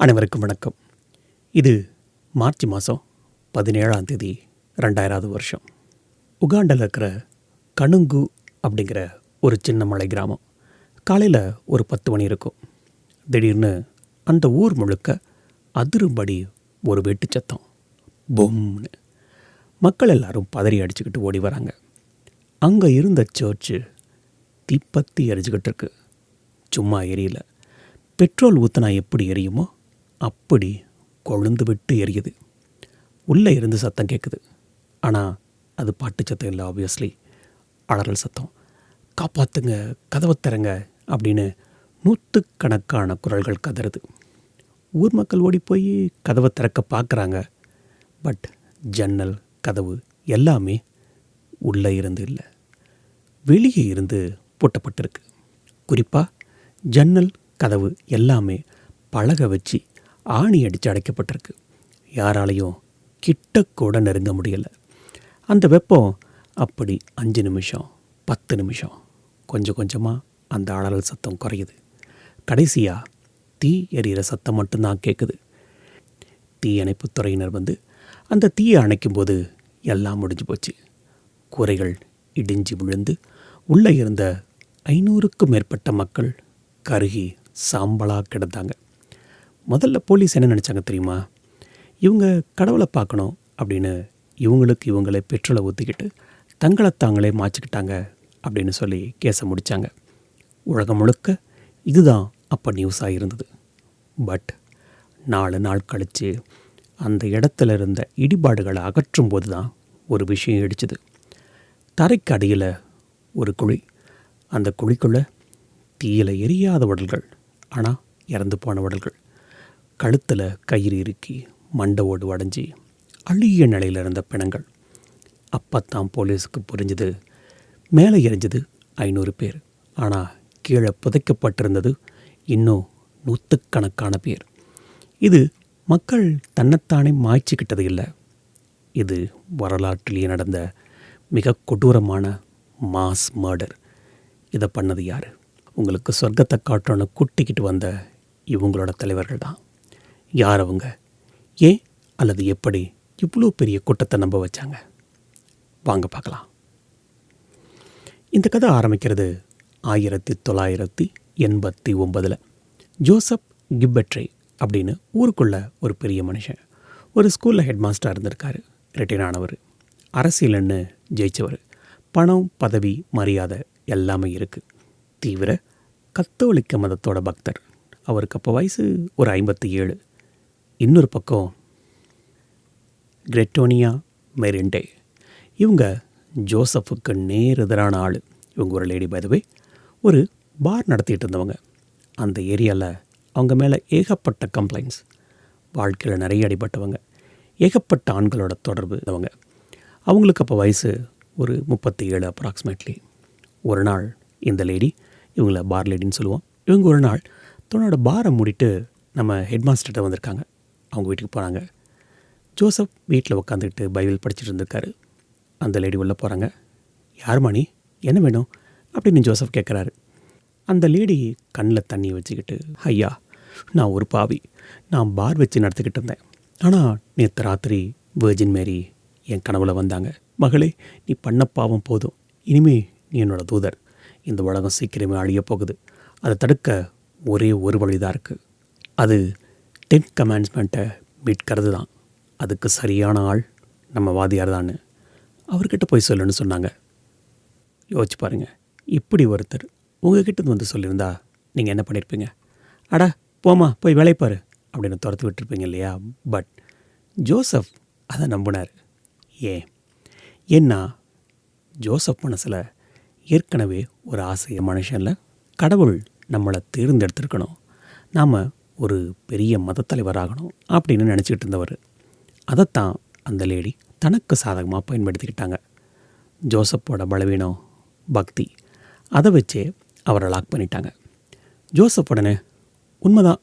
அனைவருக்கும் வணக்கம். இது மார்ச் மாதம் பதினேழாம் தேதி ரெண்டாயிராவது வருஷம். உகாண்டில் இருக்கிற கணுங்கு அப்படிங்கிற ஒரு சின்ன மலை கிராமம். காலையில் ஒரு பத்து மணி இருக்கும். திடீர்னு அந்த ஊர் முழுக்க அதிரும்படி ஒரு வெட்டு சத்தம். பொம்னு. மக்கள் எல்லாரும் பதறி அடிச்சுக்கிட்டு ஓடி வராங்க. அங்கே இருந்த சர்ச்சு தீப்பத்தி எரிஞ்சுக்கிட்டு இருக்கு. சும்மா எரியல. பெட்ரோல் ஊற்றினா எப்படி எரியுமோ அப்படி கொழுந்து விட்டு எரியுது. உள்ளே இருந்து சத்தம் கேட்குது. ஆனால் அது பாட்டு சத்தம் இல்லை ஆப்வியஸ்லி அலறல் சத்தம். காப்பாற்றுங்க கதவை திறங்க அப்படின்னு நூற்றுக்கணக்கான குரல்கள் கதறுது. ஊர் மக்கள் ஓடி போய் கதவை திறக்க பார்க்குறாங்க. பட் ஜன்னல் கதவு எல்லாமே உள்ளே இருந்து இல்லை. வெளியே இருந்து பூட்டப்பட்டிருக்கு. குறிப்பாக ஜன்னல் கதவு எல்லாமே பழக வச்சு ஆணி அடித்து அடைக்கப்பட்டிருக்கு. யாராலையும் கிட்டக்கூட நெருங்க முடியலை. அந்த வெப்பம் அப்படி அஞ்சு நிமிஷம் பத்து நிமிஷம் கொஞ்சம் கொஞ்சமாக அந்த அழல் சத்தம் குறையுது. கடைசியாக தீ எறிகிற சத்தம் மட்டும்தான் கேட்குது தீயணைப்பு துறையினர் வந்து அந்த தீயை அணைக்கும்போது எல்லாம் முடிஞ்சு போச்சு. கூரைகள் இடிஞ்சு விழுந்து உள்ளே இருந்த ஐநூறுக்கும் மேற்பட்ட மக்கள் கருகி சாம்பலாக கிடந்தாங்க. முதல்ல போலீஸ் என்ன நினச்சாங்க தெரியுமா? இவங்க கடவுளை பார்க்கணும் அப்படின்னு இவங்களுக்கு இவங்களே பெட்ரோலை ஊற்றிக்கிட்டு தங்களை தாங்களே மாற்றிக்கிட்டாங்க அப்படின்னு சொல்லி கேஸை முடித்தாங்க உலகம் முழுக்க இதுதான் அப்போ நியூஸாக இருந்தது. பட் நாலு நாள் கழித்து அந்த இடத்துல இருந்த இடிபாடுகளை அகற்றும் போது தான் ஒரு விஷயம் இடிச்சுது. தரைக்கு அடியில் ஒரு குழி. அந்த குழிக்குள்ளே தீயில எரியாத உடல்கள். ஆனால் இறந்து போன உடல்கள். கழுத்தில் கயிறு இறுக்கி மண்டவோடு அடைஞ்சி உடஞ்சி அழுகிய நிலையில் இருந்த பிணங்கள். அப்பத்தான் போலீஸுக்கு புரிஞ்சுது மேலே எரிஞ்சது ஐநூறு பேர். ஆனால் கீழே புதைக்கப்பட்டிருந்தது இன்னும் நூற்றுக்கணக்கான பேர். இது மக்கள் தன்னைத்தானே மாய்ச்சிக்கிட்டது இல்லை. இது வரலாற்றிலேயே நடந்த மிக கொடூரமான மாஸ் மர்டர். இதை பண்ணது யார்? உங்களுக்கு சொர்க்கத்தை காட்டணும்னு கூட்டிக்கிட்டு வந்த இவங்களோட தலைவர்கள் தான். யார் அவங்க ஏன்? அல்லது எப்படி? இவ்வளோ பெரிய கூட்டத்தை நம்ப வச்சாங்க? வாங்க பார்க்கலாம். இந்த கதை ஆரம்பிக்கிறது ஆயிரத்தி தொள்ளாயிரத்தி எண்பத்தி ஒன்பதில். ஜோசப் கிப்பட்ரே அப்படின்னு ஊருக்குள்ள ஒரு பெரிய மனுஷன். ஒரு ஸ்கூலில் ஹெட் மாஸ்டராக இருந்திருக்காரு. ரிட்டையர் ஆனவர். அரசியல்னு ஜெயிச்சவர். பணம் பதவி மரியாதை எல்லாமே இருக்குது தீவிர கத்தோலிக்க மதத்தோட பக்தர். அவருக்கு அப்போ வயசு ஒரு ஐம்பத்தி ஏழு. இன்னொரு பக்கம் கிரெட்டோனியா மெரிண்டே. இவங்க ஜோசஃபுக்கு நேர் எதிரான ஆள். இவங்க ஒரு லேடி பதவே ஒரு பார் நடத்திட்டு இருந்தவங்க. அந்த ஏரியாவில் அவங்க மேலே ஏகப்பட்ட கம்ப்ளைண்ட்ஸ் வாழ்க்கையில் நிறைய அடிபட்டவங்க. ஏகப்பட்ட ஆண்களோட தொடர்பு இருந்தவங்க அவங்களுக்கு அப்போ வயசு ஒரு முப்பத்தி ஏழு அப்ராக்சிமேட்லி ஒரு நாள் இந்த லேடி இவங்கள பார் லேடின்னு சொல்லுவோம். இவங்க ஒரு நாள் தன்னோட பாரை மூடிட்டு நம்ம ஹெட்மாஸ்டர்கிட்ட வந்திருக்காங்க. அவங்க வீட்டுக்கு போனாங்க. ஜோசப் வீட்டில் உட்காந்துக்கிட்டு பைபிள் படிச்சுட்டு இருந்திருக்காரு. அந்த லேடி உள்ளே போகிறாங்க யார் மணி? என்ன வேணும்? அப்படின்னு ஜோசப் கேட்குறாரு அந்த லேடி கண்ணில் தண்ணி வச்சுக்கிட்டு ஐயா நான் ஒரு பாவி. நான் பார் வச்சு நடத்திக்கிட்டு இருந்தேன். ஆனால் நேற்று ராத்திரி வேர்ஜின் மேரி என் கனவுல வந்தாங்க. மகளே நீ பண்ண பாவம் போதும். இனிமே நீ என்னோட தூதர். இந்த உலகம் சீக்கிரமே அழியப் போகுது. அதை தடுக்க ஒரே ஒரு வழிதான் இருக்குது அது டென் கமாண்ட்ஸ்மெண்ட்டை மீட்கிறது தான். அதுக்கு சரியான ஆள் நம்ம வாதியார் தான். அவர்கிட்ட போய் சொல்லுன்னு சொன்னாங்க. யோசிச்சு பாருங்கள் இப்படி ஒருத்தர் உங்ககிட்ட வந்து சொல்லியிருந்தா நீங்கள் என்ன பண்ணியிருப்பீங்க அடா போம்மா போய் வேலையை பாரு அப்படின்னு துரத்து விட்டுருப்பீங்க இல்லையா? பட் ஜோசப் அதை நம்பினார். ஏன்? ஏன்னா ஜோசப் மனசில் ஏற்கனவே ஒரு ஆசைய மனுஷனில் கடவுள் நம்மளை தேர்ந்தெடுத்திருக்கணும். நாம் ஒரு பெரிய மதத்தலைவராகணும் அப்படின்னு நினச்சிக்கிட்டு இருந்தவர் அதைத்தான் அந்த லேடி தனக்கு சாதகமாக பயன்படுத்திக்கிட்டாங்க. ஜோசப்போட பலவீனம் பக்தி அதை வச்சே அவரை லாக் பண்ணிட்டாங்க. ஜோசப் உடனே உண்மைதான்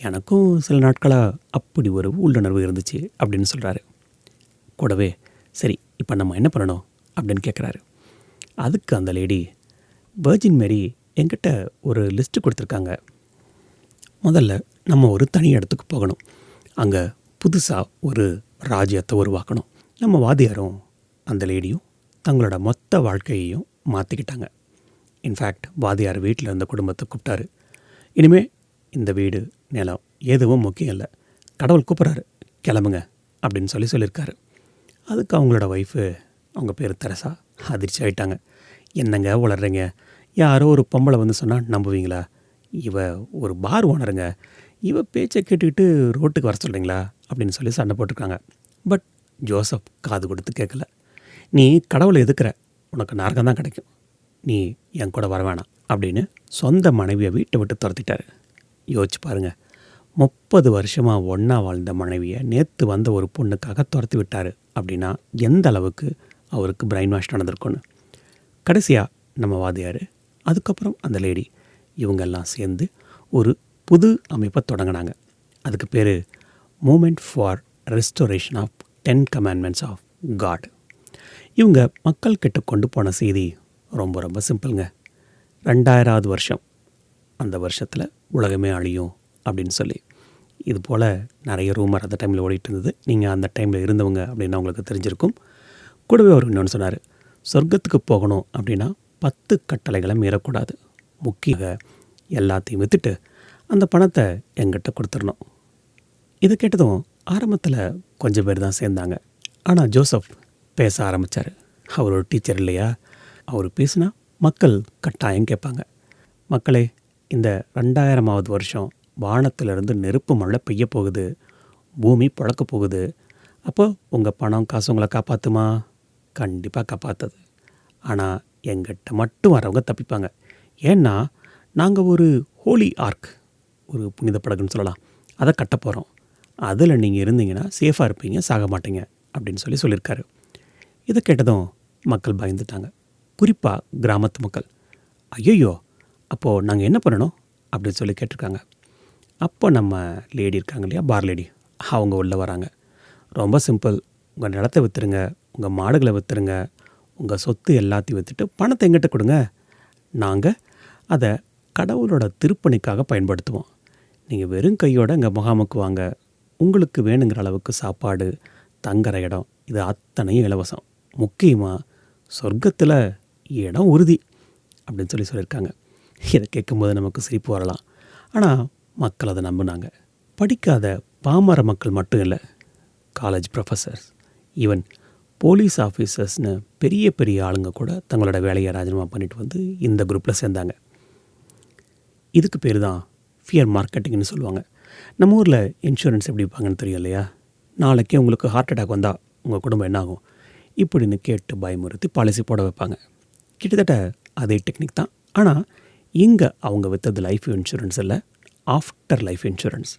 எனக்கும் சில நாட்களாக அப்படி ஒரு உள்ளுணர்வு இருந்துச்சு அப்படின்னு சொல்கிறாரு கூடவே சரி இப்போ நம்ம என்ன பண்ணணும்? அப்படின்னு கேட்குறாரு அதுக்கு அந்த லேடி வேர்ஜின் மேரி என்கிட்ட ஒரு லிஸ்ட்டு கொடுத்துருக்காங்க. முதல்ல நம்ம ஒரு தனி இடத்துக்கு போகணும். அங்கே புதுசாக ஒரு ராஜ்யத்தை உருவாக்கணும். நம்ம வாதியாரும் அந்த லேடியும் தங்களோட மொத்த வாழ்க்கையையும் மாற்றிக்கிட்டாங்க இன்ஃபேக்ட் வாதியார் வீட்டில் இருந்த குடும்பத்தை கூப்பிட்டாரு. இனிமே இந்த வீடு நிலம் எதுவும் முக்கியம் இல்லை. கடவுள் கூப்பிட்றாரு. கிளம்புங்க அப்படின்னு சொல்லி சொல்லியிருக்காரு. அதுக்கு அவங்களோட ஒய்ஃபு அவங்க பேர் தெரசா அதிர்ச்சி ஆகிட்டாங்க என்னங்க வளர்றீங்க யாரோ ஒரு பொம்பளை வந்து சொன்னால் நம்புவீங்களா? இவ ஒரு பார் ஓனருங்க இவ பேச்சை கேட்டுக்கிட்டு ரோட்டுக்கு வர சொல்கிறீங்களா அப்படின்னு சொல்லி சண்டை போட்டிருக்காங்க. பட் ஜோசப் காது கொடுத்து கேட்கல. நீ கடவுளை எதுக்குற? உனக்கு நரகம் தான் கிடைக்கும். நீ என் கூட வர வேணாம் அப்படின்னு சொந்த மனைவியை வீட்டை விட்டு துரத்திட்டாரு. யோசிச்சு பாருங்கள் முப்பது வருஷமாக ஒன்றா வாழ்ந்த மனைவியை நேற்று வந்த ஒரு பொண்ணுக்காக துரத்தி விட்டார் அப்படின்னா எந்த அளவுக்கு அவருக்கு பிரெயின் வாஷ் நடந்திருக்குன்னு கடைசியாக நம்ம வாதியார் அதுக்கப்புறம் அந்த லேடி இவங்கெல்லாம் சேர்ந்து ஒரு புது அமைப்பை தொடங்கினாங்க. அதுக்கு பேர் movement for restoration of ten commandments of God இவங்க மக்கள் கிட்ட கொண்டு போன செய்தி ரொம்ப ரொம்ப சிம்பிளுங்க. ரெண்டாயிராவது வருஷம். அந்த வருஷத்தில் உலகமே அழியும் அப்படின்னு சொல்லி. இது போல் நிறைய ரூமர் அந்த டைமில் ஓடிட்டு இருந்தது. நீங்கள் அந்த டைமில் இருந்தவங்க அப்படின்னு உங்களுக்கு தெரிஞ்சிருக்கும். கூடவே அவர் இன்னொன்று சொன்னார். சொர்க்கத்துக்கு போகணும் அப்படின்னா பத்து கட்டளைகளை மீறக்கூடாது. முக்கிய எல்லாத்தையும் விற்றுட்டு அந்த பணத்தை எங்கிட்ட கொடுத்துடணும். இதை கேட்டதும் ஆரம்பத்தில் கொஞ்சம் பேர் தான் சேர்ந்தாங்க. ஆனால் ஜோசப் பேச ஆரம்பித்தார் அவர் ஒரு டீச்சர் இல்லையா? அவர் பேசினா மக்கள் கட்டாயம் கேட்பாங்க. மக்களே இந்த ரெண்டாயிரமாவது வருஷம் வானத்திலிருந்து நெருப்பு மழை பெய்ய போகுது. பூமி பழக்க போகுது. அப்போ உங்கள் பணம் காசு உங்களை காப்பாற்றுமா கண்டிப்பாக காப்பாற்றுது ஆனால் எங்கிட்ட மட்டும் வரவங்க தப்பிப்பாங்க. ஏன்னா நாங்கள் ஒரு ஹோலி ஆர்க் ஒரு புனித படகுன்னு சொல்லலாம். அதை கட்ட போகிறோம் அதில் நீங்கள் இருந்தீங்கன்னா சேஃபாக இருப்பீங்க சாக மாட்டீங்க அப்படின்னு சொல்லி சொல்லியிருக்காரு. இதை கேட்டதும் மக்கள் பயந்துட்டாங்க. குறிப்பாக கிராமத்து மக்கள். ஐயோ அப்போது நாங்கள் என்ன பண்ணணும்? அப்படின்னு சொல்லி கேட்டிருக்காங்க. அப்போ நம்ம லேடி இருக்காங்க இல்லையா பார் லேடி அவங்க உள்ளே வராங்க. ரொம்ப சிம்பிள் உங்கள் நிலத்தை விற்றுருங்க உங்கள் மாடுகளை விற்றுருங்க உங்கள் சொத்து எல்லாத்தையும் விற்றுட்டு பணத்தை எங்கிட்ட கொடுங்க. நாங்கள் அதை கடவுளோட திருப்பணிக்காக பயன்படுத்துவோம். நீங்கள் வெறும் கையோடு இங்கே முகாமுக்கு வாங்க. உங்களுக்கு வேணுங்கிற அளவுக்கு சாப்பாடு தங்குற இடம் இது அத்தனையும் இலவசம். முக்கியமாக சொர்க்கத்தில் இடம் உறுதி அப்படின்னு சொல்லி சொல்லியிருக்காங்க. இதை கேட்கும்போது நமக்கு சிரிப்பு வரலாம். ஆனால் மக்கள் அதை நம்பினாங்க. படிக்காத பாமர மக்கள் மட்டும் இல்லை காலேஜ் ப்ரொஃபஸர்ஸ் ஈவன் போலீஸ் ஆஃபீஸர்ஸ்னு பெரிய பெரிய ஆளுங்க கூட தங்களோட வேலையை ராஜினாமா பண்ணிட்டு வந்து இந்த குரூப்பில் சேர்ந்தாங்க. இதுக்கு பேர் தான் ஃபியர் மார்க்கெட்டிங்னு சொல்லுவாங்க. நம்ம ஊரில் இன்சூரன்ஸ் எப்படி வைப்பாங்கன்னு தெரியும் இல்லையா? நாளைக்கே உங்களுக்கு ஹார்ட் அட்டாக் வந்தால் உங்கள் குடும்பம் என்னாகும்? இப்படின்னு கேட்டு பயமுறுத்தி பாலிசி போட வைப்பாங்க. கிட்டத்தட்ட அதே டெக்னிக் தான். ஆனால் இங்கே அவங்க விற்றது லைஃப் இன்சூரன்ஸ் இல்லை ஆஃப்டர் லைஃப் இன்சூரன்ஸ்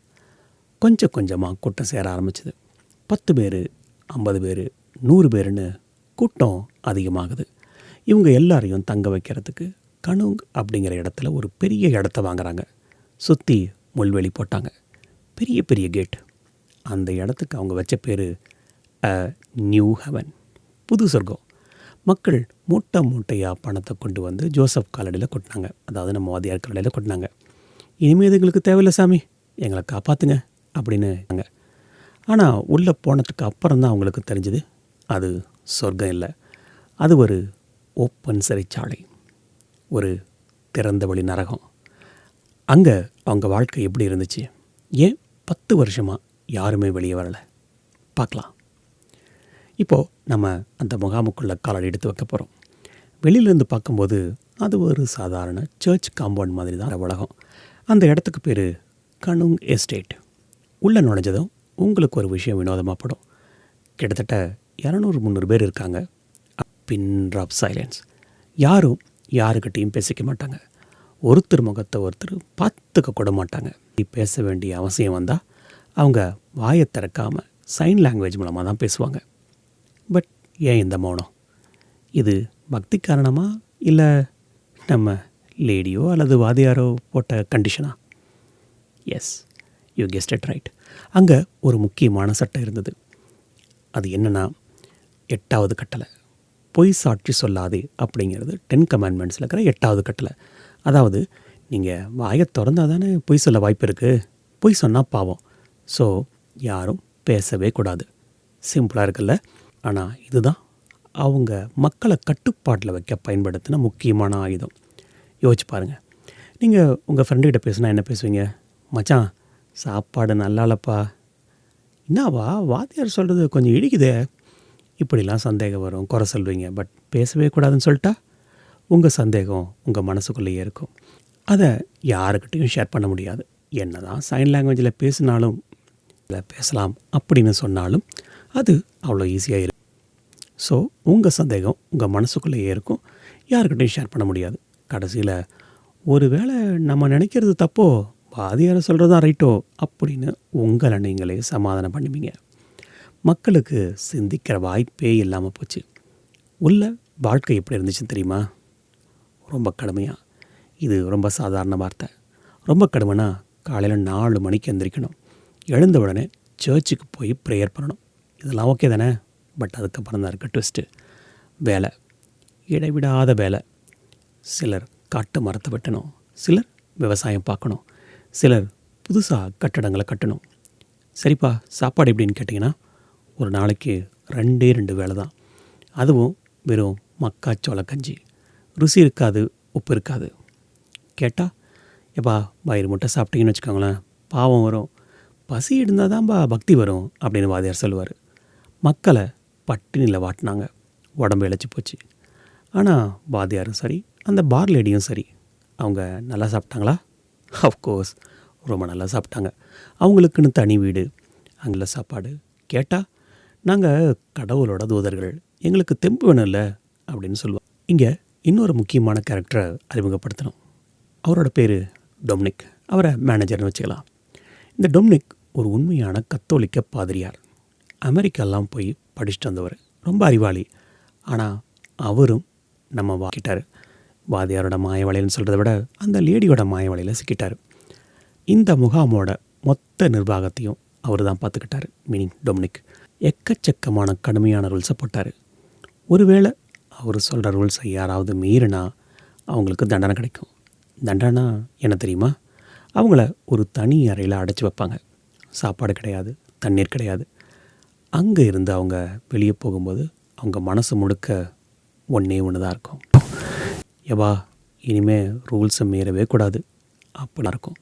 கொஞ்சம் கொஞ்சமாக கூட்டம் சேர ஆரம்பிச்சது. பத்து பேர் ஐம்பது பேர் நூறு பேருன்னு கூட்டம் அதிகமாகுது. இவங்க எல்லாரையும் தங்க வைக்கிறதுக்கு கணுங் அப்படிங்கிற இடத்துல ஒரு பெரிய இடத்த வாங்குறாங்க. சுற்றி முள்வெளி போட்டாங்க. பெரிய பெரிய கேட் அந்த இடத்துக்கு அவங்க வச்ச பேர் அ நியூ ஹெவன் புது சொர்க்கம். மக்கள் மூட்டை மூட்டையாக பணத்தை கொண்டு வந்து ஜோசப் காலடியில் கொட்டினாங்க. அதாவது நம்ம வாதியார் காலடியில் கொட்டினாங்க. இனிமேல் இது எங்களுக்கு தேவையில்லை சாமி. எங்களை காப்பாற்றுங்க அப்படின்னு ஆனால் உள்ளே போனதுக்கு அப்புறம் தான் அவங்களுக்கு தெரிஞ்சுது அது சொர்க்கம் இல்லை. அது ஒரு ஓப்பன் சிறைச்சாலை. ஒரு திறந்த வழி நரகம். அங்கே அவங்க வாழ்க்கை எப்படி இருந்துச்சு? ஏன் பத்து வருஷமாக யாருமே வெளியே வரலை? பார்க்கலாம். இப்போது நம்ம அந்த முகாமுக்குள்ள காலடி எடுத்து வைக்க போகிறோம் வெளியிலேருந்து பார்க்கும்போது அது ஒரு சாதாரண சர்ச் காம்பவுண்ட் மாதிரி தான் உலகம். அந்த இடத்துக்கு பேர் கணுங் எஸ்டேட் உள்ளே நுழைஞ்சதும் உங்களுக்கு ஒரு விஷயம் வினோதமாக படும். கிட்டத்தட்ட இரநூறு முந்நூறு பேர் இருக்காங்க. பின் ட்ராப் சைலன்ஸ் யாரும் யாருக்கிட்டையும் பேசிக்க மாட்டாங்க. ஒருத்தர் முகத்தை ஒருத்தர் பார்த்துக்க கூட மாட்டாங்க. பேச வேண்டிய அவசியம் வந்தால் அவங்க வாயை திறக்காமல் சைன் லாங்குவேஜ் மூலமாக தான் பேசுவாங்க. பட் ஏன் இந்த மௌனம்? இது பக்தி காரணமாக இல்லை நம்ம லேடியோ அல்லது வாதியாரோ போட்ட கண்டிஷனா yes you guessed it right அங்கே ஒரு முக்கியமான சட்டம் இருந்தது. அது என்னென்னா எட்டாவது கட்டளை. பொய் சாட்சி சொல்லாதே அப்படிங்கிறது டென் கமாண்ட்மெண்ட்ஸில் இருக்கிற எட்டாவது கட்டளை. அதாவது நீங்கள் வாயை திறந்தால் தானே பொய் சொல்ல வாய்ப்பு இருக்குது பொய் சொன்னால் பாவம். ஸோ யாரும் பேசவே கூடாது. சிம்பிளாக இருக்குல்ல? ஆனால் இதுதான் அவங்க மக்களை கட்டுப்பாட்டில் வைக்க பயன்படுத்தின முக்கியமான ஆயுதம். யோசிச்சு பாருங்கள் நீங்கள் உங்கள் ஃப்ரெண்டுக்கிட்ட பேசுனா என்ன பேசுவீங்க? மச்சான் சாப்பாடு நல்லா என்னவா? வாத்தியார் சொல்கிறது கொஞ்சம் இடிக்குதே. இப்படிலாம் சந்தேகம் வரும் குறை சொல்வீங்க. பட் பேசவே கூடாதுன்னு சொல்லிட்டா உங்கள் சந்தேகம் உங்கள் மனசுக்குள்ளேயே இருக்கும். அதை யாருக்கிட்டையும் ஷேர் பண்ண முடியாது. என்ன தான் சைன் லாங்குவேஜில் பேசினாலும் இல்லை பேசலாம் அப்படின்னு சொன்னாலும் அது அவ்வளோ ஈஸியாக இருக்கும் ஸோ உங்கள் சந்தேகம் உங்கள் மனசுக்குள்ளேயே இருக்கும். யாருக்கிட்டையும் ஷேர் பண்ண முடியாது. கடைசியில் ஒரு வேளை நம்ம நினைக்கிறது தப்போ வாதியார் சொல்கிறது தான் ரைட்டோ அப்படின்னு உங்களை நீங்களே சமாதானம் பண்ணுவீங்க. மக்களுக்கு சிந்திக்கிற வாய்ப்பே இல்லாமல் போச்சு. உள்ள வாழ்க்கை எப்படி இருந்துச்சுன்னு தெரியுமா? ரொம்ப கடுமையாக இது ரொம்ப சாதாரண வார்த்தை. ரொம்ப கடுமைனா காலையில் நாலு மணிக்கு எந்திரிக்கணும். எழுந்த உடனே சர்ச்சுக்கு போய் ப்ரேயர் பண்ணணும். இதெல்லாம் ஓகே தானே? பட் அதுக்கப்புறம் தான் இருக்க ட்விஸ்ட்டு வேலை. இடைவிடாத வேலை. சிலர் காட்டு மரத்தை வெட்டணும். சிலர் விவசாயம் பார்க்கணும். சிலர் புதுசாக கட்டடங்களை கட்டணும். சரிப்பா சாப்பாடு எப்படின்னு கேட்டிங்கன்னா ஒரு நாளைக்கு ரெண்டே ரெண்டு வேலை தான். அதுவும் வெறும் மக்காச்சோள கஞ்சி. ருசி இருக்காது உப்பு இருக்காது. கேட்டால் எப்பா வயிறு முட்டை சாப்பிட்டீங்கன்னு வச்சுக்கோங்களேன் பாவம் வரும். பசி இருந்தால் தான்பா பக்தி வரும் அப்படின்னு வாதியார் சொல்லுவார். மக்களை பட்டினியில் வாட்டினாங்க. உடம்பு இழைச்சி போச்சு. ஆனால் வாதியாரும் சரி அந்த பார் லேடியும் சரி. அவங்க நல்லா சாப்பிட்டாங்களா? அஃப்கோர்ஸ் ரொம்ப நல்லா சாப்பிட்டாங்க. அவங்களுக்குன்னு தனி வீடு அங்கே சாப்பாடு. கேட்டால் நாங்கள் கடவுளோட தூதர்கள் எங்களுக்கு தெம்பு வேணும்ல அப்படின்னு சொல்லுவோம். இங்கே இன்னொரு முக்கியமான கேரக்டரை அறிமுகப்படுத்தணும். அவரோட பேர் டொம்னிக். அவரை மேனேஜர்னு வச்சுக்கலாம். இந்த டொம்னிக் ஒரு உண்மையான கத்தோலிக்க பாதிரியார். அமெரிக்காலாம் போய் படிச்சுட்டு வந்தவர். ரொம்ப அறிவாளி. ஆனால் அவரும் நம்ம வாக்கிட்டார். வாதியாரோட மாய சொல்கிறத விட அந்த லேடியோட மாய வலையில் சிக்கிட்டார். இந்த முகாமோட மொத்த நிர்வாகத்தையும் அவர் தான் பார்த்துக்கிட்டாரு மீனிங் டொமினிக். எக்கச்சக்கமான கடுமையான ரூல்ஸை போட்டார். ஒருவேளை அவர் சொல்கிற ரூல்ஸை யாராவது மீறினா அவங்களுக்கு தண்டனை கிடைக்கும். தண்டனா என்ன தெரியுமா? அவங்கள ஒரு தனி அறையில் அடைச்சி வைப்பாங்க. சாப்பாடு கிடையாது தண்ணீர் கிடையாது. அங்கே இருந்து அவங்க வெளியே போகும்போது அவங்க மனசு முழுக்க ஒன்றே ஒன்று தான் இருக்கும். எவா இனிமேல் ரூல்ஸை மீறவே கூடாது. அப்படிலாம் இருக்கும்.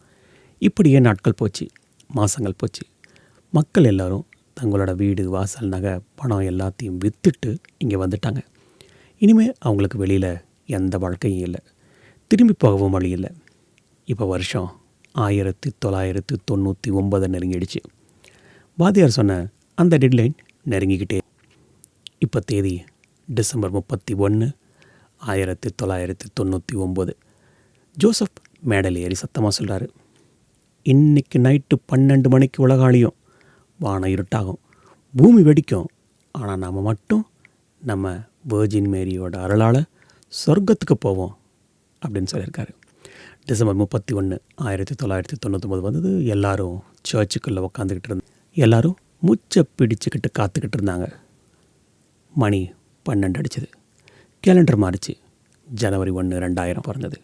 இப்படியே நாட்கள் போச்சு மாதங்கள் போச்சு. மக்கள் எல்லோரும் தங்களோட வீடு வாசல் நகை பணம் எல்லாத்தையும் விற்றுட்டு இங்கே வந்துட்டாங்க. இனிமேல் அவங்களுக்கு வெளியில் எந்த வாழ்க்கையும் இல்லை. திரும்பி போகவும் வழி இல்லை. இப்போ வருஷம் ஆயிரத்தி தொள்ளாயிரத்தி தொண்ணூற்றி ஒன்பதை நெருங்கிடுச்சு. வாத்தியார் சொன்ன அந்த டெட்லைன் நெருங்கிக்கிட்டே. இப்போ தேதி டிசம்பர் முப்பத்தி ஒன்று ஆயிரத்தி தொள்ளாயிரத்தி தொண்ணூற்றி ஒம்பது ஜோசப் மேடல் ஏறி சத்தமாக சொல்கிறாரு இன்னைக்கு நைட்டு பன்னெண்டு மணிக்கு உலகாளியும் வானம் இருட்டாகும். பூமி வெடிக்கும். ஆனால் நாம் மட்டும் நம்ம வேர்ஜின் மேரியோட அருளால் சொர்க்கத்துக்கு போவோம் அப்படின்னு சொல்லியிருக்காரு. டிசம்பர் முப்பத்தி ஒன்று ஆயிரத்தி தொள்ளாயிரத்தி தொண்ணூற்றொம்பது வந்தது. எல்லாரும் சர்ச்சுக்குள்ளே உக்காந்துக்கிட்டு இருந்த எல்லாரும் மூச்சை பிடிச்சிக்கிட்டு காத்துக்கிட்டு இருந்தாங்க. மணி பன்னெண்டு அடிச்சது. கேலண்டர் மாறிச்சு. ஜனவரி ஒன்று ரெண்டாயிரம் பிறந்தது.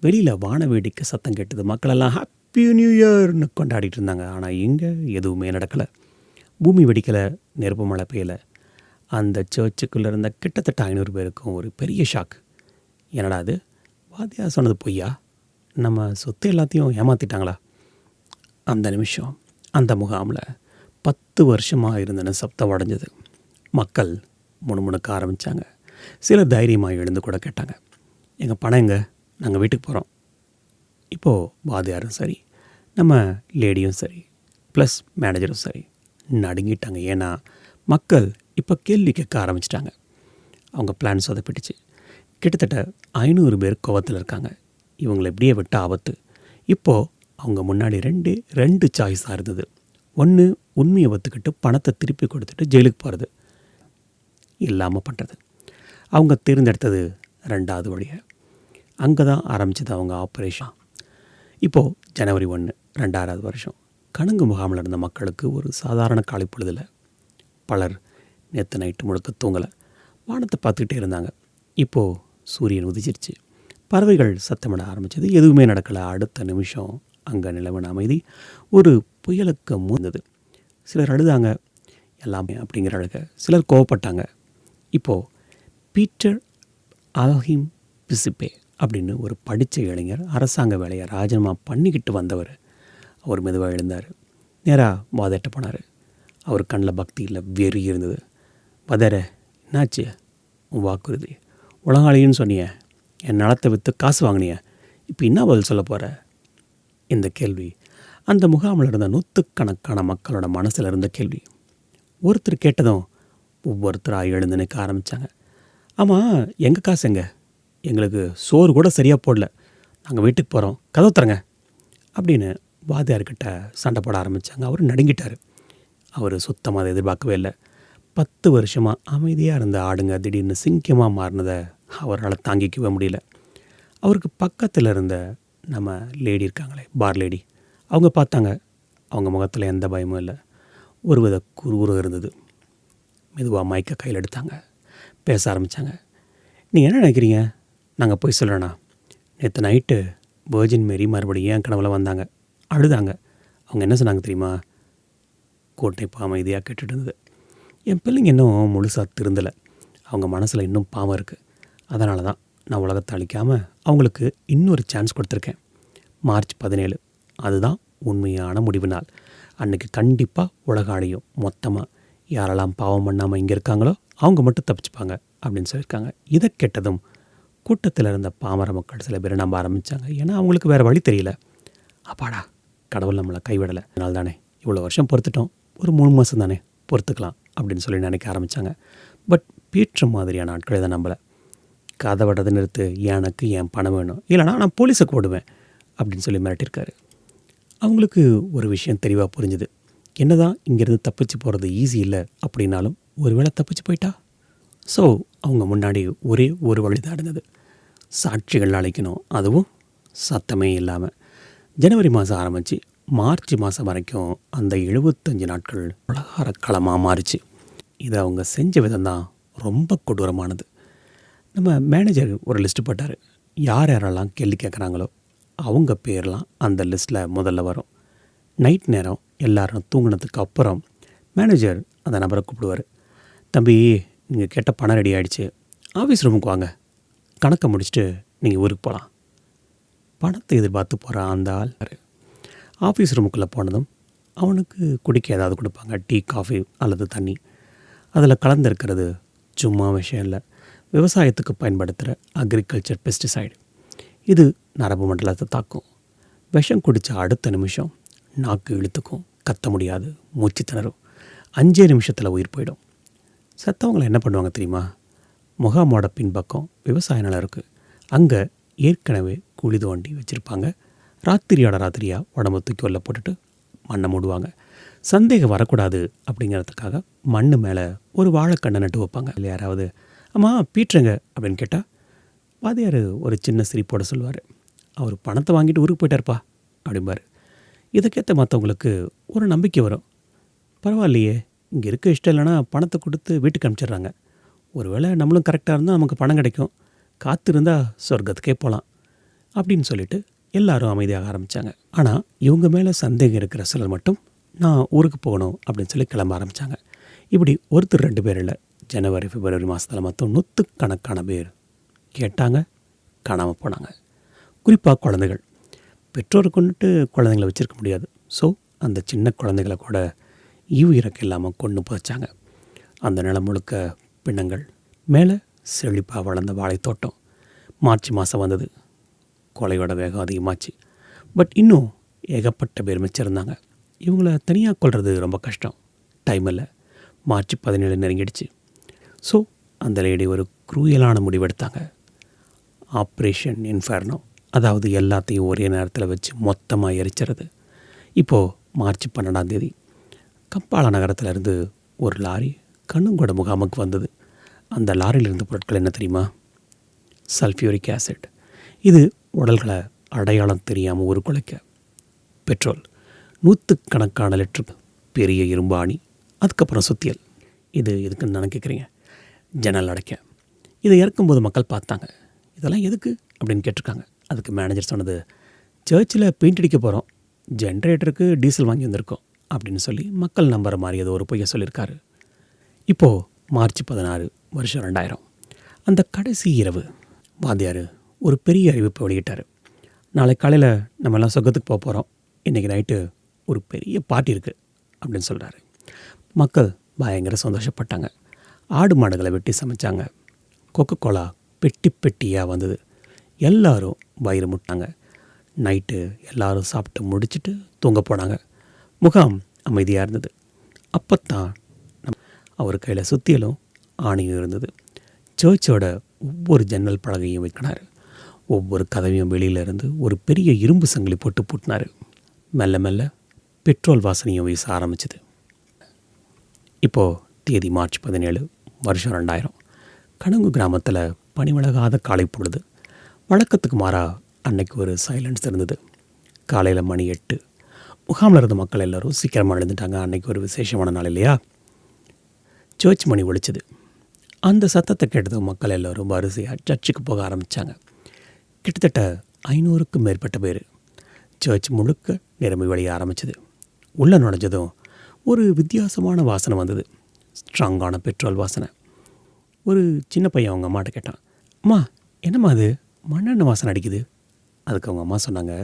வெளியில் வான வேடிக்கை சத்தம் கேட்டது. மக்களெல்லாம் ஹாப்பி நியூ இயர்னு கொண்டாடிட்டு இருந்தாங்க ஆனால் இங்கே எதுவுமே நடக்கலை. பூமி வெடிக்கலை நெருப்பு மழை பெய்யலை. அந்த சர்ச்சுக்குள்ளே இருந்த கிட்டத்தட்ட ஐநூறு பேருக்கும் ஒரு பெரிய ஷாக் என்னடா அது வாத்தியா சொன்னது பொய்யா? நம்ம சொத்து எல்லாத்தையும் ஏமாற்றிட்டாங்களா அந்த நிமிஷம் அந்த முகாமில் பத்து வருஷமாக இருந்தன சப்தம் உடஞ்சது மக்கள் முணுமுணுக்க ஆரம்பித்தாங்க சிலர் தைரியமாக எழுந்து கூட கேட்டாங்க. எங்கள் பணம் எங்கே? நாங்கள் வீட்டுக்கு போகிறோம் இப்போது வாதியாரும் சரி நம்ம லேடியும் சரி ப்ளஸ் மேனேஜரும் சரி நடுங்கிட்டாங்க. ஏன்னா மக்கள் இப்போ கேள்வி கேட்க ஆரம்பிச்சிட்டாங்க. அவங்க பிளான் சொதப்பிட்டுச்சு கிட்டத்தட்ட ஐநூறு பேர் கோவத்தில் இருக்காங்க. இவங்களை எப்படியே விட்ட ஆபத்து. இப்போது அவங்க முன்னாடி ரெண்டு ரெண்டு சாய்ஸாக இருந்தது. ஒன்று உண்மையை ஒத்துக்கிட்டு பணத்தை திருப்பி கொடுத்துட்டு ஜெயிலுக்கு போகிறது இல்லாமல் பண்ணுறது அவங்க தேர்ந்தெடுத்தது ரெண்டாவது வழியை. அங்கே தான் ஆரம்பிச்சது அவங்க ஆப்ரேஷன் இப்போது ஜனவரி ஒன்று ரெண்டாயிரம் வருஷம். கணுங்கு முகாமில் இருந்த மக்களுக்கு ஒரு சாதாரண காலை பொழுதில் பலர் நேற்று நைட்டு முழுக்க தூங்கலை. வானத்தை பார்த்துக்கிட்டே இருந்தாங்க. இப்போது சூரியன் உதிச்சிருச்சு. பறவைகள் சத்தமிட ஆரம்பிச்சது. எதுவுமே நடக்கலை. அடுத்த நிமிஷம் அங்கே நிலவன அமைதி. ஒரு புயலுக்கு மூந்தது. சிலர் அழுதாங்க. எல்லாமே அப்படிங்கிற அழுக. சிலர் கோவப்பட்டாங்க. இப்போது பீட்டர் ஆல்ஹிம் பிசிப்பே. அப்படின்னு ஒரு படித்த இளைஞர் அரசாங்க வேலையை ராஜினாமா பண்ணிக்கிட்டு வந்தவர் அவர் மெதுவாக எழுந்தார். நேராக வாதட்ட போனார். அவர் கண்ணில் பக்தியில் வெறி இருந்தது. பதற என்னாச்சு? உன் வாக்குறுதி. உலகாளின்னு சொன்னிய. என் நலத்தை விற்று காசு வாங்கினிய. இப்போ என்ன பதில் சொல்ல போகிற இந்த கேள்வி. அந்த முகாமில் இருந்த நூற்றுக்கணக்கான மக்களோட மனசில் இருந்த கேள்வி. ஒருத்தர் கேட்டதும் ஒவ்வொருத்தராக எழுந்து நிற்க ஆரம்பித்தாங்க ஆமாம் எங்கள் காசு எங்கே? எங்களுக்கு சோறு கூட சரியாக போடல. நாங்கள் வீட்டுக்கு போகிறோம் கதவு தரங்க அப்படின்னு வாத்தியார்கிட்ட சண்டை போட ஆரம்பித்தாங்க அவர் நடுங்கிட்டார். அவர் சுத்தமாக அதை எதிர்பார்க்கவே இல்லை. பத்து வருஷமாக அமைதியாக இருந்த ஆடுங்க திடீர்னு சிங்கமாக மாறினதை அவரால் தாங்கிக்கவே முடியல. அவருக்கு பக்கத்தில் இருந்த நம்ம லேடி இருக்காங்களே பார் லேடி அவங்க பார்த்தாங்க. அவங்க முகத்தில் எந்த பயமும் இல்லை. ஒருவித குறுகுறு இருந்தது. மெதுவாக மைக்கை கையில் எடுத்தாங்க. பேச ஆரம்பித்தாங்க நீங்கள் என்ன நினைக்கிறீங்க? நாங்கள் போய் சொல்லணா நேற்று நைட்டு வேர்ஜின் மேரி மறுபடியும் என் கனவுல வந்தாங்க. அழுதாங்க. அவங்க என்ன சொன்னாங்க தெரியுமா? கோட்டை இப்போ அமைதியாக கேட்டுட்டு இருந்தது. என் பிள்ளைங்க இன்னும் முழுசாக திருந்தலை. அவங்க மனசில் இன்னும் பாவம் இருக்குது அதனால தான் நான் உலகத்தை அழிக்காமல் அவங்களுக்கு இன்னொரு சான்ஸ் கொடுத்துருக்கேன். மார்ச் பதினேழு. அதுதான் உண்மையான முடிவு நாள். அன்றைக்கி கண்டிப்பாக உலகம் அழியும். மொத்தமாக யாரெல்லாம் பாவம் பண்ணாமல் இங்கே இருக்காங்களோ அவங்க மட்டும் தப்பிச்சுப்பாங்க அப்படின்னு சொல்லியிருக்காங்க. இதை கெட்டதும் கூட்டத்தில் இருந்த பாமர மக்கள் சில பேர் நம்ப ஆரம்பித்தாங்க ஏன்னா அவங்களுக்கு வேறு வழி தெரியல. அப்பாடா கடவுள் நம்மளை கைவிடலை. அதனால தானே இவ்வளோ வருஷம் பொறுத்துட்டோம். ஒரு மூணு மாதம் தானே பொறுத்துக்கலாம் அப்படின்னு சொல்லி நினைக்க ஆரம்பித்தாங்க பட் பீற்ற மாதிரியான ஆட்கள் இதை நம்பலை. கதை விடுறது நிறுத்து எனக்கு என் பணம் வேணும். இல்லைனா நான் போலீஸுக்கு ஓடுவேன் அப்படின்னு சொல்லி மிரட்டியிருக்காரு. அவங்களுக்கு ஒரு விஷயம் தெளிவாக புரிஞ்சுது. என்னதான் இங்கேருந்து தப்பிச்சு போகிறது ஈஸி இல்லை அப்படின்னாலும் ஒருவேளை தப்பிச்சு போயிட்டா? ஸோ அவங்க முன்னாடி ஒரே ஒரு வழி தான் இருந்தது. சாட்சிகள் அழைக்கணும் அதுவும் சத்தமே இல்லாமல் ஜனவரி மாதம் ஆரம்பித்து மார்ச் மாதம் வரைக்கும் அந்த எழுபத்தஞ்சு நாட்கள் உலகாரக்களமாக மாறிச்சு. இதை அவங்க செஞ்ச விதம் தான் ரொம்ப கொடூரமானது. நம்ம மேனேஜர் ஒரு லிஸ்ட்டு போட்டார். யார் யாரெல்லாம் கேள்வி கேட்குறாங்களோ அவங்க பேர்லாம் அந்த லிஸ்ட்டில் முதல்ல வரும். நைட் நேரம் எல்லாரும் தூங்கினதுக்கு அப்புறம் மேனேஜர் அந்த நபரை கூப்பிடுவார். தம்பி நீங்கள் கேட்ட பணம் ரெடி ஆகிடுச்சு ஆஃபீஸ் ரூமுக்கு வாங்க. கணக்கை முடிச்சுட்டு நீங்கள் ஊருக்கு போகலாம் பணத்தை எதிர்பார்த்து போகிற அந்த ஆள் ஆஃபீஸ் ரூமுக்குள்ளே போனதும் அவனுக்கு குடிக்க ஏதாவது கொடுப்பாங்க. டீ காஃபி அல்லது தண்ணி. அதில் கலந்துருக்கிறது சும்மா விஷயம் இல்லை. விவசாயத்துக்கு பயன்படுத்துகிற அக்ரிகல்ச்சர் பெஸ்டிசைடு இது நரம்பு மண்டலத்தை தாக்கும். விஷம் குடித்த அடுத்த நிமிஷம் நாக்கு இழுத்துக்கும். கத்த முடியாது. மூச்சு திணறும். அஞ்சே நிமிஷத்தில் உயிர் போயிடும். செத்தவங்களை என்ன பண்ணுவாங்க தெரியுமா? முகாமோட பின்பக்கம் விவசாய நிலம் இருக்குது அங்கே ஏற்கனவே குழி தோண்டி வச்சுருப்பாங்க. ராத்திரியோட ராத்திரியாக உடம்பு தூக்கி உள்ள போட்டுட்டு மண்ணை மூடுவாங்க. சந்தேகம் வரக்கூடாது அப்படிங்கிறதுக்காக மண் மேலே ஒரு வாழைக்கண்ணை நட்டு வைப்பாங்க. இல்லை யாராவது அம்மா பீட்ருங்க அப்படின்னு கேட்டால் வாதியார் ஒரு சின்ன சிரிப்போட சொல்லுவார். அவர் பணத்தை வாங்கிட்டு ஊருக்கு போயிட்டார்ப்பா அப்படிம்பார். இதுக்கேற்ற மற்றவங்களுக்கு ஒரு நம்பிக்கை வரும். பரவாயில்லையே இங்கே இருக்க இஷ்டம் இல்லைன்னா பணத்தை கொடுத்து வீட்டுக்கு அனுப்பிச்சிடுறாங்க. ஒருவேளை நம்மளும் கரெக்டாக இருந்தால் நமக்கு பணம் கிடைக்கும். காத்திருந்தால் சொர்க்கத்துக்கே போகலாம் அப்படின்னு சொல்லிட்டு எல்லாரும் அமைதியாக ஆரம்பித்தாங்க ஆனால் இவங்க மேலே சந்தேகம் இருக்கிற சிலர் மட்டும் நான் ஊருக்கு போகணும் அப்படின்னு சொல்லி கிளம்ப ஆரம்பித்தாங்க இப்படி ஒருத்தர் ரெண்டு பேர் இல்லை ஜனவரி பிப்ரவரி மாதத்தில் மொத்தம் நூற்றுக்கணக்கான பேர் கேட்டாங்க காணாமல் போனாங்க. குறிப்பாக குழந்தைகள். பெற்றோர் கொண்டுட்டு குழந்தைங்கள வச்சுருக்க முடியாது. ஸோ அந்த சின்ன குழந்தைகளை கூட ஈவு இறக்கு இல்லாமல் கொண்டு போச்சாங்க. அந்த நிலம் முழுக்க பின்னங்கள் மேலே செழிப்பாக வளர்ந்த வாழைத்தோட்டம். மார்ச் மாதம் வந்தது. கொலையோட வேகம் அதிகமாச்சு. பட் இன்னும் ஏகப்பட்ட பேர் மிச்சிருந்தாங்க இவங்கள தனியாக கொள்வது ரொம்ப கஷ்டம். டைம் இல்லை. மார்ச் பதினேழு நெருங்கிடுச்சு. ஸோ அந்த லேடி ஒரு குரூயலான முடிவெடுத்தாங்க ஆப்ரேஷன் இன்ஃபர்னோ அதாவது எல்லாத்தையும் ஒரே நேரத்தில் வச்சு மொத்தமாக எரிச்சிறது. இப்போது மார்ச் பன்னெண்டாம் தேதி. நகரத்தில் நகரத்திலிருந்து ஒரு லாரி கண்ணுங்கூட முகாமுக்கு வந்தது. அந்த லாரியில் இருந்த பொருட்கள் என்ன தெரியுமா? Sulphuric acid. இது உடல்களை அடையாளம் தெரியாமல் ஒரு குலைக்க பெட்ரோல் நூற்றுக்கணக்கான லிட்டர் பெரிய இரும்பு ஆணி அதுக்கப்புறம் சுத்தியல். இது எதுக்குன்னு நினைக்கிறீங்க ஜன்னல் அடைக்க. இதை இறக்கும்போது மக்கள் பார்த்தாங்க. இதெல்லாம் எதுக்கு அப்படின்னு கேட்டிருக்காங்க. அதுக்கு மேனேஜர் சொன்னது சர்ச்சில் பெயிண்ட் அடிக்க போகிறோம் ஜென்ரேட்டருக்கு டீசல் வாங்கி வந்திருக்கோம். அப்படின்னு சொல்லி மக்கள் நம்புற மாதிரி ஏதோ ஒரு பொய்யை சொல்லியிருக்காரு. இப்போது மார்ச் பதினாறு வருஷம் ரெண்டாயிரம் அந்த கடைசி இரவு வாத்தியார் ஒரு பெரிய அறிவிப்பை வெளியிட்டார். நாளை காலையில் நம்ம எல்லாம் சொர்க்கத்துக்கு போக போகிறோம் இன்றைக்கி நைட்டு ஒரு பெரிய பார்ட்டி இருக்குது அப்படின்னு சொல்கிறாரு மக்கள் பயங்கர சந்தோஷப்பட்டாங்க. ஆடு மாடுகளை வெட்டி சமைச்சாங்க. கொக்கோ கோலா பெட்டி பெட்டியாக வந்தது. எல்லாரும் வயிறு முட்டாங்க. நைட்டு எல்லாரும் சாப்பிட்டு முடிச்சிட்டு தூங்க போனாங்க. முகாம் அமைதியாக இருந்தது. அப்போத்தான் தான் அவர் கையில் சுத்தியலும் ஆணையும் இருந்தது. சர்ச்சோட ஒவ்வொரு ஜன்னல் பலகையும் வைக்கினார். ஒவ்வொரு கதவையும் வெளியில இருந்து ஒரு பெரிய இரும்பு சங்கிலி போட்டு பூட்டினார். மெல்ல மெல்ல பெட்ரோல் வாசனையும் வீச ஆரம்பிச்சது. இப்போது தேதி மார்ச் பதினேழு வருஷம் ரெண்டாயிரம். கணுங்கு கிராமத்தில் பனிவிலகாத காலை பொழுது வழக்கத்துக்கு மாறா அன்னைக்கு ஒரு சைலன்ஸ் இருந்தது. காலையில் மணி எட்டு. முகாமில் இருந்த மக்கள் எல்லோரும் சீக்கிரமாக எழுந்துட்டாங்க. அன்னைக்கு ஒரு விசேஷமான நாள் இல்லையா? சர்ச் மணி ஒழிச்சுது. அந்த சத்தத்தை கேட்டதும் மக்கள் எல்லோரும் வரிசையாக சர்ச்சுக்கு போக ஆரம்பித்தாங்க கிட்டத்தட்ட ஐநூறுக்கும் மேற்பட்ட பேர் சர்ச் முழுக்க நிரம்பி வழிய ஆரம்பிச்சது. உள்ளே நுழைஞ்சதும் ஒரு வித்தியாசமான வாசனை வந்தது. ஸ்ட்ராங்கான பெட்ரோல் வாசனை. ஒரு சின்ன பையன் அவங்க அம்மாட்ட கேட்டான் அம்மா என்னம்மா அது மண்ணெண்ணெய் வாசனை அடிக்குது. அதுக்கு அவங்க அம்மா சொன்னாங்க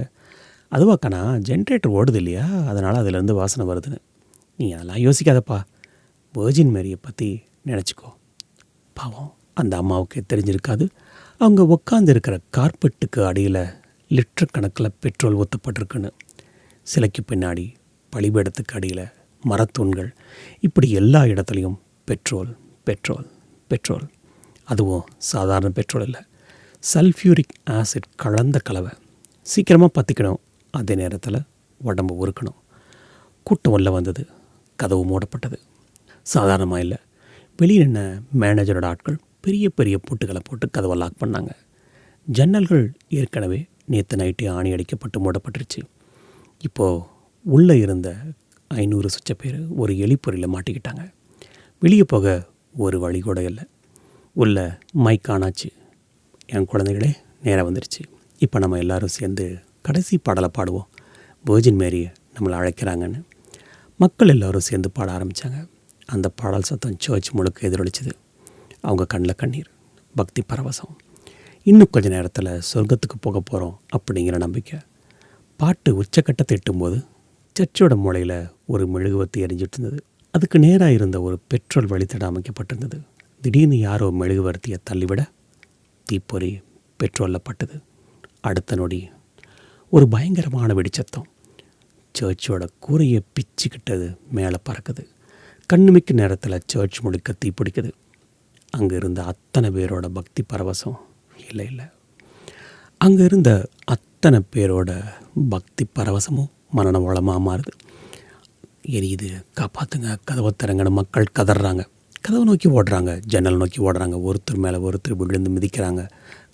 அதுவாக்கண்ணா ஜென்ரேட்டர் ஓடுது இல்லையா? அதனால் அதுலேருந்து வாசனை வருதுன்னு. நீ அதெல்லாம் யோசிக்காதப்பா. வேர்ஜின் மேரியை பற்றி நினச்சிக்கோ. பாவம் அந்த அம்மாவுக்கு தெரிஞ்சிருக்காது. அவங்க உட்காந்து இருக்கிற கார்பெட்டுக்கு அடியில் லிட்டர் கணக்கில் பெட்ரோல் ஊற்றப்பட்டிருக்குன்னு சிலைக்கு பின்னாடி பலிபீடத்துக்கு அடியில் மரத்தூண்கள். இப்படி எல்லா இடத்துலையும் பெட்ரோல் பெட்ரோல் பெட்ரோல். அதுவும் சாதாரண பெட்ரோல் இல்லை. சல்ஃபியூரிக் ஆசிட் கலந்த கலவை. சீக்கிரமாக பற்றிக்கணும் அதே நேரத்தில் உடம்பு உருக்கணும். கூட்டம் உள்ள வந்தது. கதவு மூடப்பட்டது. சாதாரணமாக இல்லை. வெளியே என்ன மேனேஜரோட ஆட்கள் பெரிய பெரிய பூட்டுகளை போட்டு கதவை லாக் பண்ணாங்க. ஜன்னல்கள் ஏற்கனவே நேற்று நைட்டே ஆணி அடிக்கப்பட்டு மூடப்பட்டுருச்சு. இப்போது உள்ளே இருந்த ஐநூறு சுச்ச பேர் ஒரு எலிப்பொறியில் மாட்டிக்கிட்டாங்க. வெளியே போக ஒரு வழி கூட இல்லை. உள்ள மைக் ஆனாச்சு என் குழந்தைகளே நேராக வந்துருச்சு. இப்போ நம்ம எல்லாரும் சேர்ந்து கடைசி பாடலை பாடுவோம். வேர்ஜின் மேரியை நம்மளை அழைக்கிறாங்கன்னு. மக்கள் எல்லோரும் சேர்ந்து பாட ஆரம்பித்தாங்க அந்த பாடல் சத்தம் சர்ச் முழுக்க எதிரொலிச்சது. அவங்க கண்ணில் கண்ணீர் பக்தி பரவசம். இன்னும் கொஞ்ச நேரத்தில் சொர்க்கத்துக்கு போக போகிறோம் அப்படிங்கிற நம்பிக்கை. பாட்டு உச்சக்கட்டத்தை எட்டும்போது சர்ச்சோட மூலையில் ஒரு மெழுகுவத்தி எரிஞ்சிட்டு இருந்தது அதுக்கு நேராக இருந்த ஒரு பெட்ரோல் வழித்தட அமைக்கப்பட்டிருந்தது. திடீர்னு யாரோ மெழுகுவர்த்தியை தள்ளிவிட தீப்பொறி பெட்ரோலில் பட்டது. அடுத்த நொடி ஒரு பயங்கரமான வெடிச்சத்தம். சர்ச்சோட கூரையை பிச்சுக்கிட்டது மேலே பறக்குது. கண்ணுமிக்க நேரத்தில் சர்ச் முழுக்க தீப்பிடிக்குது அங்கே இருந்த அத்தனை பேரோட பக்தி பரவசம் இல்லை இல்லை. அங்கே இருந்த அத்தனை பேரோட பக்தி பரவசமும் மரண வளமாக மாறுது. எரியுது காப்பாற்றுங்க கதவை திறங்கன்னு மக்கள் கதறாங்க. கதவை நோக்கி ஓடுறாங்க ஜன்னல் நோக்கி ஓடுறாங்க ஒருத்தர் மேலே ஒருத்தர் விழுந்து மிதிக்கிறாங்க.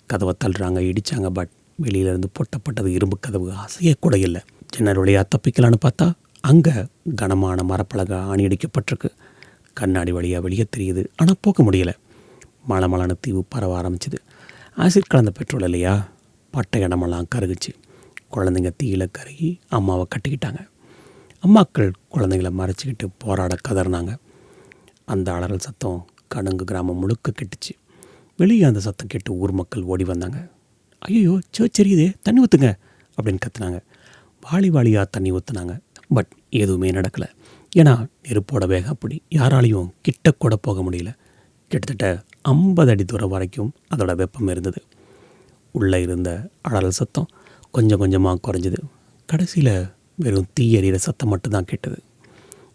கதவை தள்ளுறாங்க இடித்தாங்க பட் வெளியிலேருந்து பொட்டப்பட்டது இரும்பு கதவு அசையக்கூட இல்லை. ஜன்னல் வழியாக தப்பிக்கலான்னு பார்த்தா அங்கே கனமான மரப்பலகை ஆணி அடிக்கப்பட்டிருக்கு கண்ணாடி வழியாக வெளியே தெரியுது. ஆனால் போக முடியல. மலை மலன தீவு பரவ ஆரம்பிச்சிது. ஆசிட் கலந்த பெட்ரோல் இல்லையா? பட்டை இடமெல்லாம் கருகுச்சு. குழந்தைங்க தீயில கருகி அம்மாவை கட்டிக்கிட்டாங்க. அம்மாக்கள் குழந்தைங்கள மறைச்சிக்கிட்டு போராட கதறினாங்க. அந்த அலறல் சத்தம் கணுங்கு கிராமம் முழுக்க கெட்டுச்சு. வெளியே அந்த சத்தம் கேட்டு ஊர் மக்கள் ஓடி வந்தாங்க. ஐயோ சோ சரியுதே தண்ணி ஊற்றுங்க அப்படின்னு கத்துனாங்க. வாளி வாளியாக தண்ணி ஊற்றுனாங்க பட் எதுவுமே நடக்கலை. ஏன்னா நெருப்போட வேகம் அப்படி. யாராலையும் கிட்ட கூட போக முடியல. கிட்டத்தட்ட ஐம்பது அடி தூரம் வரைக்கும் அதோட வெப்பம் இருந்தது. உள்ளே இருந்த அடல் சத்தம் கொஞ்சம் கொஞ்சமாக குறைஞ்சது. கடைசியில் வெறும் தீ எறிகிற சத்தம் மட்டும்தான் கேட்டது.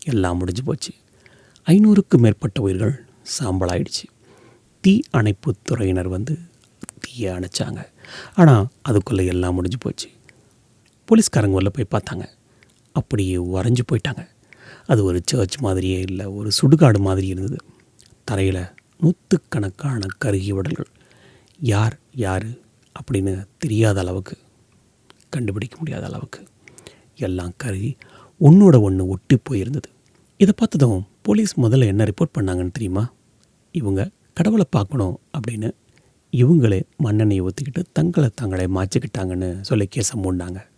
எல்லாம் முடிஞ்சு போச்சு. ஐநூறுக்கும் மேற்பட்ட உயிர்கள் சாம்பலாயிடுச்சு. தீ அணைப்பு துறையினர் வந்து தீயை அணைச்சாங்க. ஆனால் அதுக்குள்ளே எல்லாம் முடிஞ்சு போச்சு. போலீஸ்காரங்க உள்ள போய் பார்த்தாங்க. அப்படியே உறைஞ்சு போயிட்டாங்க. அது ஒரு சர்ச் மாதிரியே இல்லை ஒரு சுடுகாடு மாதிரி இருந்தது. தரையில் நூற்றுக்கணக்கான கருகிய உடல்கள். யார் யார் அப்படின்னு தெரியாத அளவுக்கு கண்டுபிடிக்க முடியாத அளவுக்கு எல்லாம் கருகி ஒன்றோட ஒன்று ஒட்டி போயிருந்தது. இதை பார்த்ததும் போலீஸ் முதல்ல என்ன ரிப்போர்ட் பண்ணாங்கன்னு தெரியுமா? இவங்க கடவுளை பார்க்கணும் அப்படின்னு இவங்களே மண்ணெண்ணெயை ஊற்றிக்கிட்டு தங்களை தங்களை மாற்றிக்கிட்டாங்கன்னு சொல்லி கேஸை மூடினாங்க.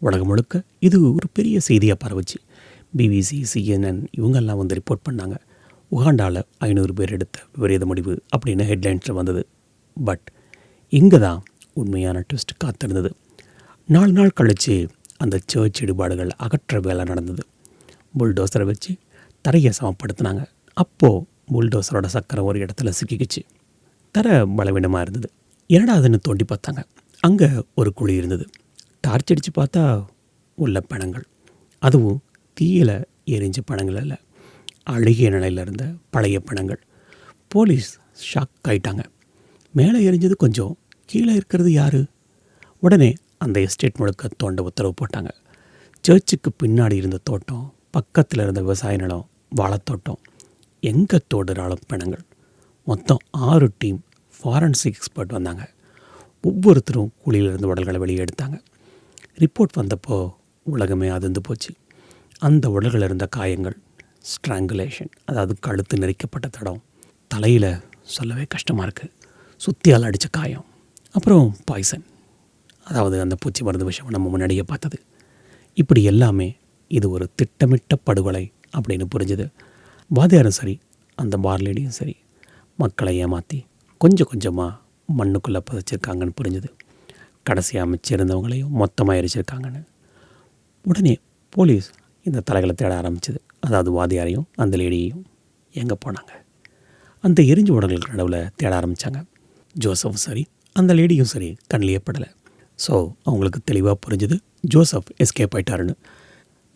உலகம் முழுக்க இது ஒரு பெரிய செய்தியாக பரவுச்சு. பிபிசி சிஎன்என் இவங்கெல்லாம் வந்து ரிப்போர்ட் பண்ணாங்க. உகாண்டாவில் ஐநூறு பேர் எடுத்த விபரீத முடிவு அப்படின்னு ஹெட்லைன்ஸில் வந்தது. பட் இங்கே தான் உண்மையான ட்விஸ்ட் காத்திருந்தது. நாலு நாள் கழித்து அந்த சர்ச் இடுபாடுகள் அகற்ற வேலை நடந்தது. புல்டோசரை வச்சு தரையை சமப்படுத்தினாங்க. அப்போது புல்டோசரோட சக்கரம் ஒரு இடத்துல சிக்கிக்கிச்சு. தர பலவீனமாக இருந்தது. என்னடா அதுன்னு தோண்டி பார்த்தாங்க. அங்கே ஒரு குழி இருந்தது. டார்ச் அடித்து பார்த்தா உள்ள பணங்கள் அதுவும் தீயில் எரிஞ்ச படங்கள் அல்ல. அழுகிய நிலையில் இருந்த பழைய பணங்கள் போலீஸ் ஷாக் ஆயிட்டாங்க. மேலே எரிஞ்சது கொஞ்சம் கீழே இருக்கிறது யார்? உடனே அந்த எஸ்டேட் முழுக்க தோண்ட உத்தரவு போட்டாங்க. சர்ச்சுக்கு பின்னாடி இருந்த தோட்டம் பக்கத்தில் இருந்த விவசாய நிலம் வாழைத்தோட்டம் எங்கே தோடுறாலும் பணங்கள் மொத்தம் ஆறு டீம் ஃபாரன்சிக் எக்ஸ்பர்ட் வந்தாங்க. ஒவ்வொருத்தரும் குழியிலிருந்து உடல்களை வெளியே எடுத்தாங்க. ரிப்போர்ட் வந்தப்போ உலகமே அதிர்ந்து போச்சு. அந்த உடல்கள் இருந்த காயங்கள் ஸ்ட்ராங்குலேஷன் அதாவது கழுத்து நெரிக்கப்பட்ட தடம் தலையில் சொல்லவே கஷ்டமாக இருக்குது சுத்தியால் அடித்த காயம் அப்புறம் பாய்சன் அதாவது அந்த பூச்சி மருந்து விஷயம் நம்ம முன்னாடியே பார்த்தது. இப்படி எல்லாமே இது ஒரு திட்டமிட்ட படுகொலை அப்படின்னு புரிஞ்சுது. வாதியாரும் சரி அந்த பார்லேடியும் சரி மக்களை ஏமாற்றி கொஞ்சம் கொஞ்சமாக மண்ணுக்குள்ளே புதைச்சிருக்காங்கன்னு புரிஞ்சுது. கடைசியாக அமைச்சிருந்தவங்களையும் மொத்தமாக எரிச்சிருக்காங்கன்னு. உடனே போலீஸ் இந்த தலைகளை தேட ஆரம்பிச்சது. அதாவது வாதியாரையும் அந்த லேடியையும் எங்கே போனாங்க? அந்த எரிஞ்ச உடல்களுக்கு நடுவில் தேட ஆரம்பித்தாங்க ஜோசஃபும் சரி அந்த லேடியும் சரி கண்ணிலேயே படலை. ஸோ அவங்களுக்கு தெளிவாக புரிஞ்சுது ஜோசப் எஸ்கேப் ஆயிட்டாருன்னு.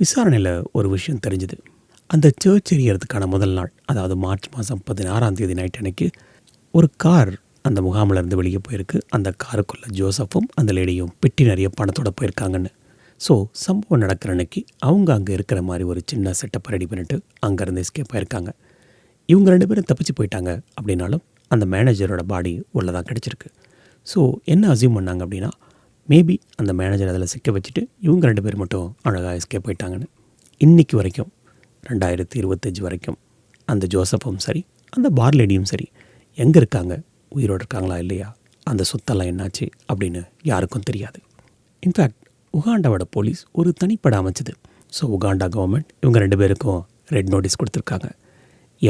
விசாரணையில் ஒரு விஷயம் தெரிஞ்சுது. அந்த சர்ச் எரியறதுக்கான முதல் நாள் அதாவது மார்ச் மாதம் பதினாறாம் தேதி நைட் அன்னைக்கு ஒரு கார் அந்த முகாமில் இருந்து வெளியே போயிருக்கு. அந்த காருக்குள்ளே ஜோசஃபும் அந்த லேடியும் பெட்டி நிறைய பணத்தோட போயிருக்காங்கன்னு. ஸோ சம்பவம் நடக்கிற அன்னைக்கு அவங்க அங்கே இருக்கிற மாதிரி ஒரு சின்ன செட்டப் ரெடி பண்ணிட்டு அங்கேருந்து எஸ்கேப் ஆயிருக்காங்க. இவங்க ரெண்டு பேரும் தப்பிச்சு போயிட்டாங்க அப்படின்னாலும் அந்த மேனேஜரோட பாடி உள்ளதாக கிடச்சிருக்கு. ஸோ என்ன அசியூம் பண்ணாங்க அப்படின்னா மேபி அந்த மேனேஜர் அதில் சிக்க வச்சுட்டு இவங்க ரெண்டு பேர் மட்டும் அழகாக எஸ்கேப் போயிட்டாங்கன்னு. இன்றைக்கி வரைக்கும் ரெண்டாயிரத்தி இருபத்தஞ்சி வரைக்கும் அந்த ஜோசப்பும் சரி அந்த பார்லேடியும் சரி எங்கே இருக்காங்க? உயிரோடு இருக்காங்களா இல்லையா? அந்த சொத்தெல்லாம் என்னாச்சு அப்படின்னு யாருக்கும் தெரியாது. இன்ஃபேக்ட் உகாண்டாவோட போலீஸ் ஒரு தனிப்படை அமைச்சது. ஸோ உகாண்டா கவர்மெண்ட் இவங்க ரெண்டு பேருக்கும் ரெட் நோட்டீஸ் கொடுத்துருக்காங்க.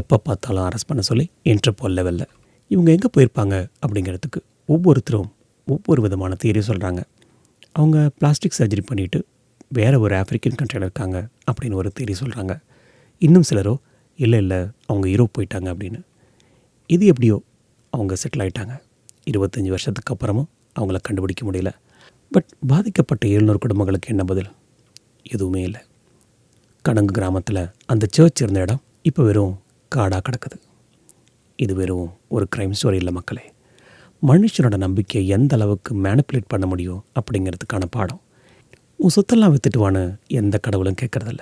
எப்போ பார்த்தாலும் அரெஸ்ட் பண்ண சொல்லி இன்டர்போல் லெவலில் இவங்க எங்கே போயிருப்பாங்க அப்படிங்கிறதுக்கு ஒவ்வொருத்தரும் ஒவ்வொரு விதமான தியரி சொல்கிறாங்க அவங்க பிளாஸ்டிக் சர்ஜரி பண்ணிவிட்டு வேறு ஒரு ஆஃப்ரிக்கன் கண்ட்ரியில் இருக்காங்க அப்படின்னு ஒரு தேரி சொல்கிறாங்க இன்னும் சிலரோ இல்லை இல்லை அவங்க யூரோப் போயிட்டாங்க அப்படின்னு. இது எப்படியோ அவங்க செட்டில் ஆயிட்டாங்க. இருபத்தஞ்சி வருஷத்துக்கு அப்புறமும் அவங்கள கண்டுபிடிக்க முடியல. பட் பாதிக்கப்பட்ட எழுநூறு குடும்பங்களுக்கு என்ன பதில்? எதுவுமே இல்லை. கடங்கு கிராமத்தில் அந்த சர்ச் இருந்த இடம் இப்போ வெறும் காடாக கிடக்குது. இது வெறும் ஒரு க்ரைம் ஸ்டோரி இல்லை மக்களே. மனுஷனோட நம்பிக்கையை எந்த அளவுக்கு மேனிப்புலேட் பண்ண முடியும் அப்படிங்கிறதுக்கான பாடம். உன் சொத்தெல்லாம் வித்துட்டுவான்னு எந்த கடவுளும் கேட்குறதில்ல.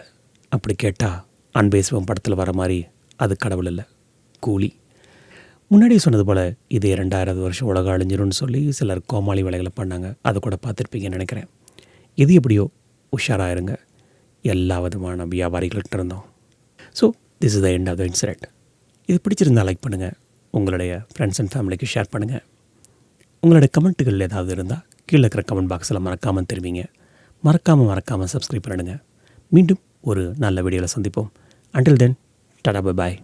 அப்படி கேட்டால் அன்பேசுவம் படத்தில் வர மாதிரி அது கடவுள் இல்லை. கூலி. முன்னாடியே சொன்னது போல் இது ரெண்டாயிரம் வருஷம் உலக அழிஞ்சிரும்னு சொல்லி சிலர் கோமாளி வேலைகளை பண்ணாங்க. அதை கூட பார்த்துருப்பீங்கன்னு நினைக்கிறேன். இது எப்படியோ உஷாராக இருங்க எல்லா விதமான வியாபாரிகள்கிட்ட இருந்தோம். So this is the end of the incident இது பிடிச்சிருந்தா லைக் பண்ணுங்கள் உங்களுடைய ஃப்ரெண்ட்ஸ் அண்ட் ஃபேமிலிக்கு ஷேர் பண்ணுங்கள் உங்களுடைய கமெண்ட்டுகள் ஏதாவது இருந்தால் கீழே இருக்கிற கமெண்ட் பாக்ஸில் மறக்காமல் தெரிவிங்க. மறக்காமல் மறக்காமல் சப்ஸ்கிரைப் பண்ணிடுங்க. மீண்டும் ஒரு நல்ல வீடியோவில் சந்திப்போம். அண்டில் தென் டாடா பாய்